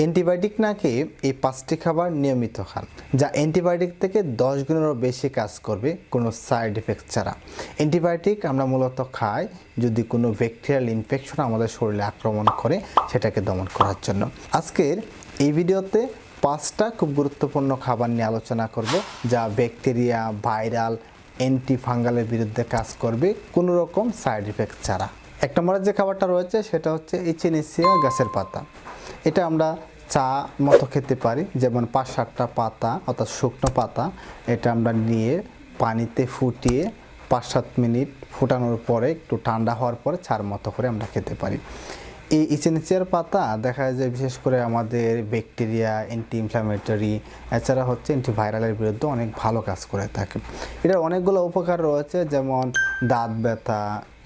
Antibiotic নাকি এই পাঁচটি খাবার নিয়মিত খান, যা অ্যান্টিবায়োটিক থেকে দশ গুণেরও বেশি কাজ করবে কোনো সাইড এফেক্ট ছাড়া। অ্যান্টিবায়োটিক আমরা মূলত খাই যদি কোনো ব্যাকটেরিয়াল ইনফেকশন আমাদের শরীরে আক্রমণ করে সেটাকে দমন করার জন্য। আজকের এই ভিডিওতে পাঁচটা খুব গুরুত্বপূর্ণ খাবার নিয়ে আলোচনা করব, যা ব্যাকটেরিয়া ভাইরাল অ্যান্টিফাঙ্গালের বিরুদ্ধে কাজ করবে কোনো রকম সাইড এফেক্ট ছাড়া। এক নম্বরের যে খাবারটা রয়েছে সেটা হচ্ছে ইচিনিসিয়া গাছের পাতা। এটা আমরা চা মতো খেতে পারি, যেমন পাঁচ সাতটা পাতা অর্থাৎ শুকনো পাতা, এটা আমরা নিয়ে পানিতে ফুটিয়ে পাঁচ সাত মিনিট ফুটানোর পরে, একটু ঠান্ডা হওয়ার পরে চার মতো করে আমরা খেতে পারি। এই ইচেনিচিয়ার পাতা দেখা যায় বিশেষ করে আমাদের ব্যাকটেরিয়া অ্যান্টি ইনফ্লামেটরি এছাড়া হচ্ছে অ্যান্টিভাইরালের বিরুদ্ধে অনেক ভালো কাজ করে থাকে। এটার অনেকগুলো উপকার রয়েছে, যেমন দাঁত ব্যথা,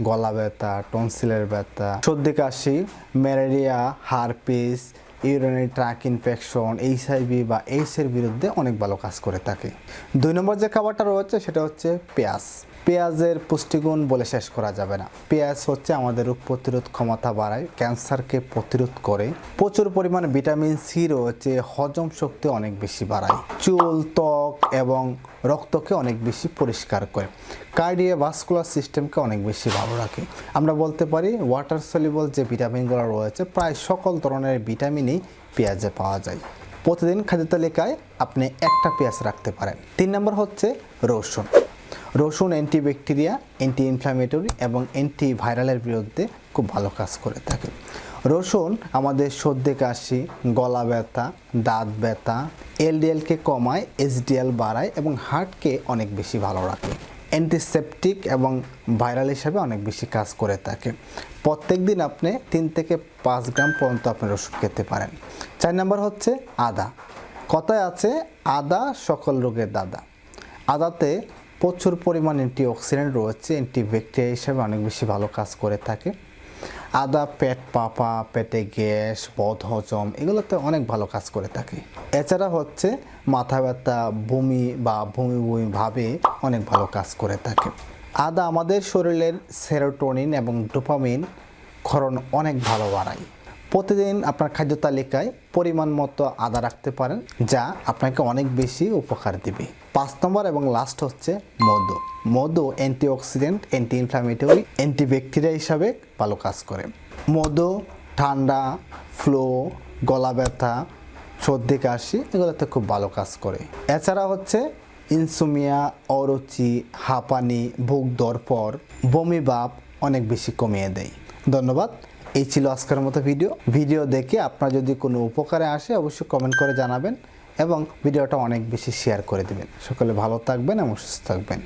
গলা ব্যথা টনসিলের ব্যথা, সর্দি, কাশি, malaria, herpes urinary tract infection, HIV বা এইচের বিরুদ্ধে অনেক ভালো কাজ করে থাকে। দুই নম্বর যে খাবারটা রয়েছে, সেটা হচ্ছে পেঁয়াজ। পেঁয়াজের পুষ্টিগুণ বলে শেষ করা যাবে না। পেঁয়াজ হচ্ছে আমাদের রোগ প্রতিরোধ ক্ষমতা বাড়ায়, ক্যান্সারকে প্রতিরোধ করে। প্রচুর পরিমাণে ভিটামিন সি রয়েছে, হজম শক্তি অনেক বেশি বাড়ায়। চুল, ত্বক এবং রক্তকে অনেক বেশি পরিষ্কার করে। কার্ডিয়া ভাস্কুলার সিস্টেমকে অনেক বেশি ভালো রাখে। আমরা বলতে পারি ওয়াটার সলিবল যে ভিটামিনগুলো রয়েছে, প্রায় সকল ধরনের ভিটামিনই পেঁয়াজে পাওয়া যায়। প্রতিদিন খাদ্য তালিকায় আপনি একটা পেঁয়াজ রাখতে পারেন। তিন নম্বর হচ্ছে রসুন। রসুন অ্যান্টিব্যাকটেরিয়া অ্যান্টি ইনফ্ল্যামেটরি এবং অ্যান্টি ভাইরালের বিরুদ্ধে খুব ভালো কাজ করে থাকে। রসুন আমাদের সর্দি, কাশি, গলা ব্যথা, দাঁত ব্যথা, এলডিএলকে কমায়, এসডিএল বাড়ায় এবং হার্টকে অনেক বেশি ভালো রাখে। অ্যান্টিসেপটিক এবং ভাইরাল হিসাবে অনেক বেশি কাজ করে থাকে। প্রত্যেক দিন আপনি তিন থেকে পাঁচ গ্রাম পর্যন্ত আপনি রসুন খেতে পারেন। চার নাম্বার হচ্ছে আদা। কথায় আছে, আদা সকল রোগের দাদা। আদাতে প্রচুর পরিমাণ অ্যান্টিঅক্সিডেন্ট রয়েছে অ্যান্টিব্যাকটেরিয়া হিসাবে অনেক বেশি ভালো কাজ করে থাকে। আদা, পেট পাপা, পেটে গ্যাস, বদহজম, এগুলোতে অনেক ভালো কাজ করে থাকে। এছাড়া হচ্ছে মাথা ব্যথা, বমি বা বমি বমি ভাবে অনেক ভালো কাজ করে থাকে। আদা আমাদের শরীরের সেরোটোনিন এবং ডোপামিন ক্ষরণ অনেক ভালো বাড়ায়। প্রতিদিন আপনার খাদ্য তালিকায় পরিমাণ মতো আদা রাখতে পারেন, যা আপনাকে অনেক বেশি উপকার দিবে। পাঁচ নম্বর এবং লাস্ট হচ্ছে মধু। মধু অ্যান্টিঅক্সিডেন্ট অ্যান্টি ইনফ্লামেটরি অ্যান্টিব্যাকটেরিয়া হিসাবে ভালো কাজ করে। মধু, ঠান্ডা ফ্লো গলা ব্যথা, সর্দি, কাশি, এগুলোতে খুব ভালো কাজ করে। এছাড়া হচ্ছে ইনসুমিয়া অরুচি, হাঁপানি বুক দরপর, বমি ভাব অনেক বেশি কমিয়ে দেয়। ধন্যবাদ। এই ছিল আজকের মতো ভিডিও। ভিডিও দেখে আপনার যদি কোনো উপকারে আসে, অবশ্যই কমেন্ট করে জানাবেন এবং ভিডিওটা অনেক বেশি শেয়ার করে দেবেন। সকলে ভালো থাকবেন এবং সুস্থ থাকবেন।